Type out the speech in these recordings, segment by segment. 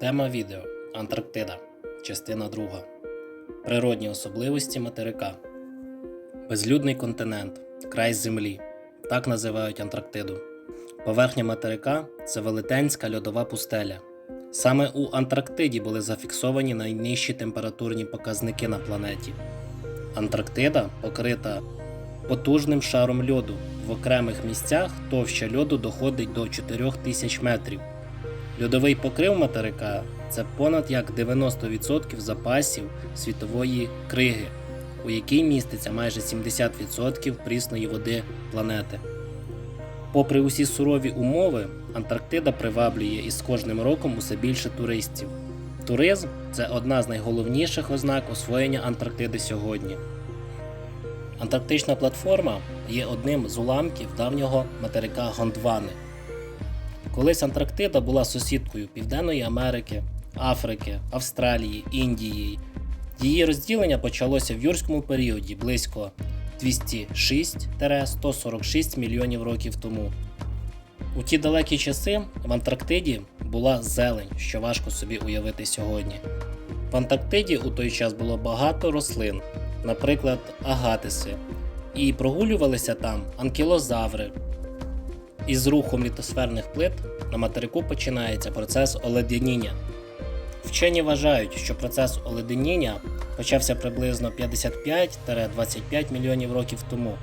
Тема відео Антарктида. Частина 2. Природні особливості материка. Безлюдний континент. Край Землі. Так називають Антарктиду. Поверхня материка це велетенська льодова пустеля. Саме у Антарктиді були зафіксовані найнижчі температурні показники на планеті. Антарктида покрита потужним шаром льоду. В окремих місцях товща льоду доходить до 4000 метрів. Льодовий покрив материка це понад як 90% запасів світової криги, у якій міститься майже 70% прісної води планети. Попри усі сурові умови, Антарктида приваблює із кожним роком усе більше туристів. Туризм це одна з найголовніших ознак освоєння Антарктиди сьогодні. Антарктична платформа є одним з уламків давнього материка Гондвани. Колись Антарктида була сусідкою Південної Америки, Африки, Австралії, Індії. Її розділення почалося в юрському періоді близько 206-146 мільйонів років тому. У ті далекі часи в Антарктиді була зелень, що важко собі уявити сьогодні. В Антарктиді у той час було багато рослин, наприклад, агатиси, і прогулювалися там анкілозаври. Із рухом літосферних плит на материку починається процес оледеніння. Вчені вважають, що процес оледеніння почався приблизно 55-25 мільйонів років тому.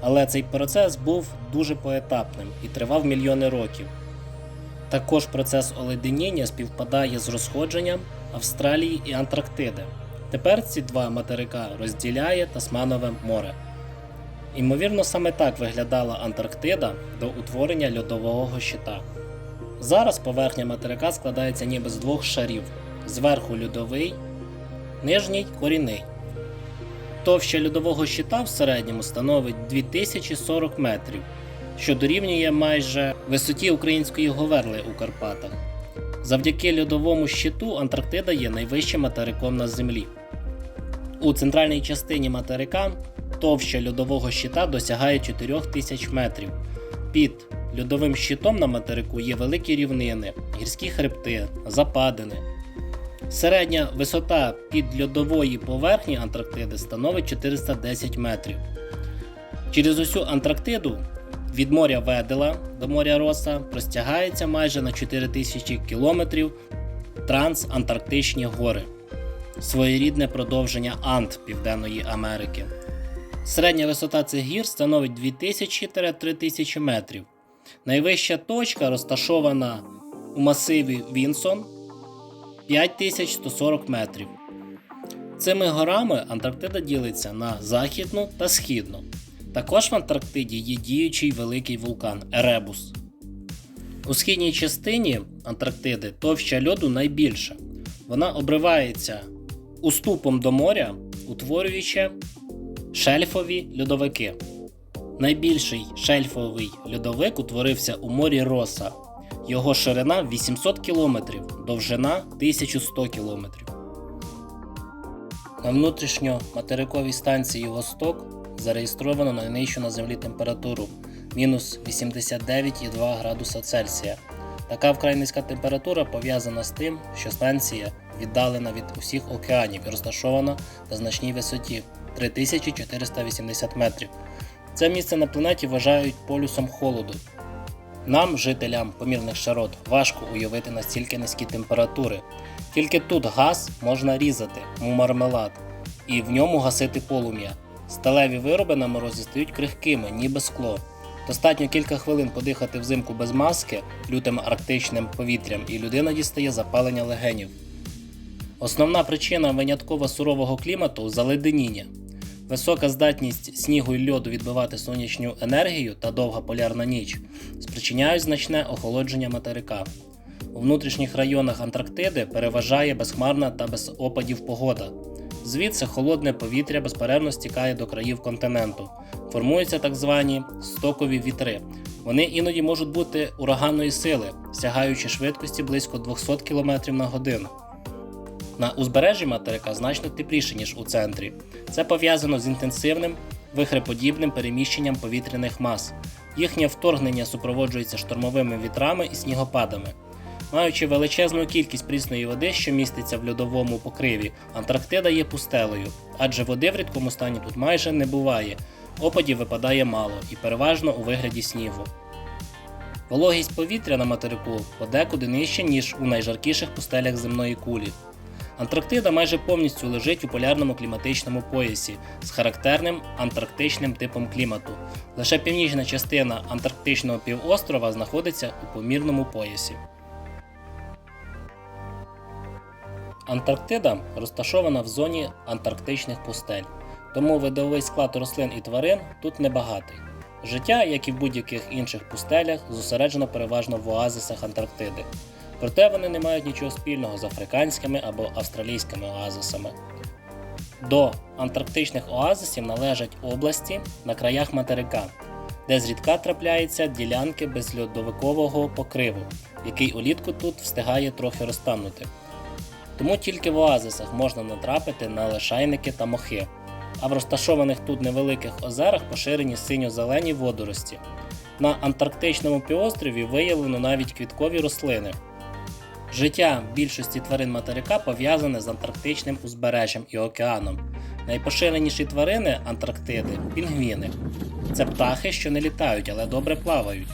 Але цей процес був дуже поетапним і тривав мільйони років. Також процес оледеніння співпадає з розходженням Австралії і Антарктиди. Тепер ці два материка розділяє Тасманове море. Імовірно, саме так виглядала Антарктида до утворення льодового щита. Зараз поверхня материка складається ніби з двох шарів: зверху льодовий, нижній корінний. Товща льодового щита в середньому становить 2040 метрів, що дорівнює майже висоті української говерли у Карпатах. Завдяки льодовому щиту Антарктида є найвищим материком на Землі. У центральній частині материка товща льодового щита досягає 4000 метрів. Під льодовим щитом на материку є великі рівнини, гірські хребти, западини. Середня висота підльодової поверхні Антарктиди становить 410 метрів. Через усю Антарктиду від моря Ведела до моря Роса простягається майже на 4000 кілометрів трансантарктичні гори, своєрідне продовження Ант Південної Америки. Середня висота цих гір становить 2000-3000 метрів. Найвища точка розташована у масиві Вінсон 5140 метрів. Цими горами Антарктида ділиться на західну та східну. Також в Антарктиді є діючий великий вулкан Еребус. У східній частині Антарктиди товща льоду найбільша. Вона обривається уступом до моря, утворюючи шельфові льодовики. Найбільший шельфовий льодовик утворився у морі Роса. Його ширина 800 км, довжина 1100 км. На внутрішньоматериковій станції Восток зареєстровано найнижчу на землі температуру мінус 89,2 градуса Цельсія. Така вкрай низька температура пов'язана з тим, що станція віддалена від усіх океанів і розташована на значній висоті 3480 метрів. Це місце на планеті вважають полюсом холоду. Нам, жителям помірних широт, важко уявити настільки низькі температури. Тільки тут газ можна різати, мов мармелад, і в ньому гасити полум'я. Сталеві вироби на морозі стають крихкими, ніби скло. Достатньо кілька хвилин подихати взимку без маски лютим арктичним повітрям, і людина дістає запалення легенів. Основна причина винятково сурового клімату заледеніння. Висока здатність снігу і льоду відбивати сонячну енергію та довга полярна ніч спричиняють значне охолодження материка. У внутрішніх районах Антарктиди переважає безхмарна та без опадів погода. Звідси холодне повітря безперервно стікає до країв континенту. Формуються так звані стокові вітри. Вони іноді можуть бути ураганної сили, сягаючи швидкості близько 200 км на годину. На узбережжі материка значно тепліше, ніж у центрі. Це пов'язано з інтенсивним вихреподібним переміщенням повітряних мас. Їхнє вторгнення супроводжується штормовими вітрами і снігопадами. Маючи величезну кількість прісної води, що міститься в льодовому покриві, Антарктида є пустелею, адже води в рідкому стані тут майже не буває, опадів випадає мало і переважно у вигляді снігу. Вологість повітря на материку подекуди нижча, ніж у найжаркіших пустелях земної кулі. Антарктида майже повністю лежить у полярному кліматичному поясі з характерним антарктичним типом клімату. Лише північна частина Антарктичного півострова знаходиться у помірному поясі. Антарктида розташована в зоні антарктичних пустель, тому видовий склад рослин і тварин тут небагатий. Життя, як і в будь-яких інших пустелях, зосереджено переважно в оазисах Антарктиди. Проте вони не мають нічого спільного з африканськими або австралійськими оазисами. До антарктичних оазисів належать області на краях материка, де зрідка трапляються ділянки безльодовикового покриву, який улітку тут встигає трохи розтанути. Тому тільки в оазисах можна натрапити на лишайники та мохи, а в розташованих тут невеликих озерах поширені синьо-зелені водорості. На Антарктичному півострові виявлено навіть квіткові рослини. Життя більшості тварин материка пов'язане з антарктичним узбережжям і океаном. Найпоширеніші тварини Антарктиди пінгвіни. Це птахи, що не літають, але добре плавають.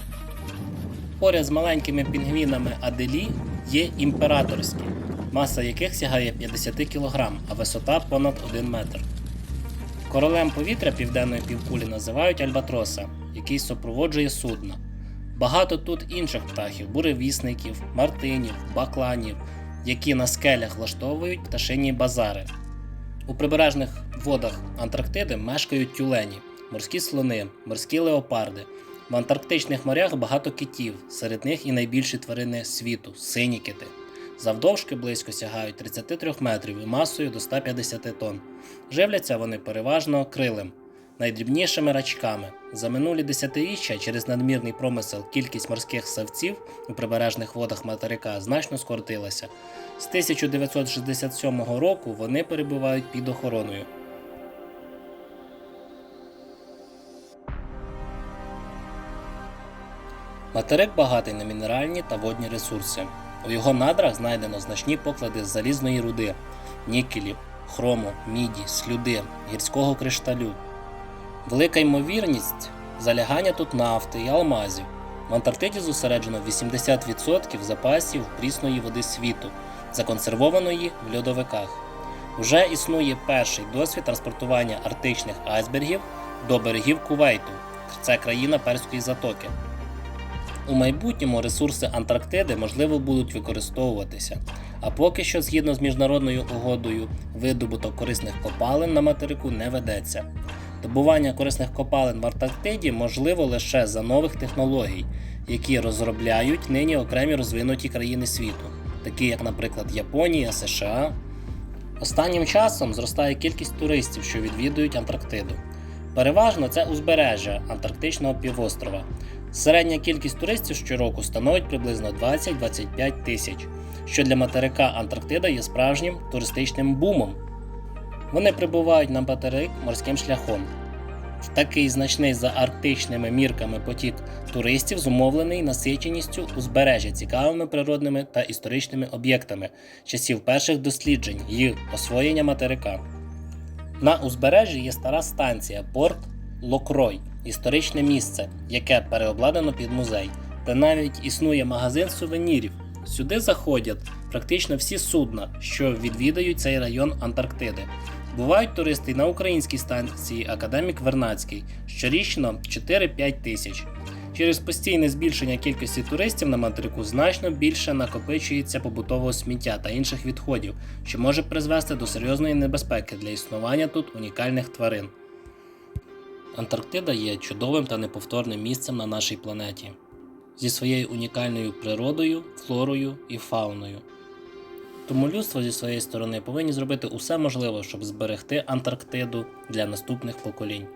Поряд з маленькими пінгвінами Аделі є імператорські, маса яких сягає 50 кг, а висота понад 1 метр. Королем повітря південної півкулі називають альбатроса, який супроводжує судно. Багато тут інших птахів, буревісників, мартинів, бакланів, які на скелях влаштовують пташині базари. У прибережних водах Антарктиди мешкають тюлені, морські слони, морські леопарди. В антарктичних морях багато китів, серед них і найбільші тварини світу сині кити. Завдовжки близько сягають 33 метрів і масою до 150 тонн. Живляться вони переважно крилем, найдрібнішими рачками. За минулі десятиріччя через надмірний промисел кількість морських савців у прибережних водах материка значно скоротилася. З 1967 року вони перебувають під охороною. Материк багатий на мінеральні та водні ресурси. У його надрах знайдено значні поклади з залізної руди, нікелів, хрому, міді, слюди, гірського кришталю. Велика ймовірність залягання тут нафти і алмазів. В Антарктиді зосереджено 80% запасів прісної води світу, законсервованої в льодовиках. Уже існує перший досвід транспортування арктичних айсбергів до берегів Кувейту. Це країна Перської затоки. У майбутньому ресурси Антарктиди можливо будуть використовуватися, а поки що, згідно з міжнародною угодою, видобуток корисних копалин на материку не ведеться. Добування корисних копалин в Антарктиді можливо лише за нових технологій, які розробляють нині окремі розвинуті країни світу, такі як, наприклад, Японія, США. Останнім часом зростає кількість туристів, що відвідують Антарктиду. Переважно це узбережжя Антарктичного півострова. Середня кількість туристів щороку становить приблизно 20-25 тисяч, що для материка Антарктида є справжнім туристичним бумом. Вони прибувають на материк морським шляхом. Такий значний за арктичними мірками потік туристів зумовлений насиченістю узбережжя цікавими природними та історичними об'єктами часів перших досліджень і освоєння материка. На узбережжі є стара станція Порт Локрой, історичне місце, яке переобладнано під музей, та навіть існує магазин сувенірів. Сюди заходять практично всі судна, що відвідають цей район Антарктиди. Бувають туристи на українській станції Академік Вернацький щорічно 4-5 тисяч. Через постійне збільшення кількості туристів на материку значно більше накопичується побутового сміття та інших відходів, що може призвести до серйозної небезпеки для існування тут унікальних тварин. Антарктида є чудовим та неповторним місцем на нашій планеті зі своєю унікальною природою, флорою і фауною. Тому людство зі своєї сторони повинні зробити усе можливе, щоб зберегти Антарктиду для наступних поколінь.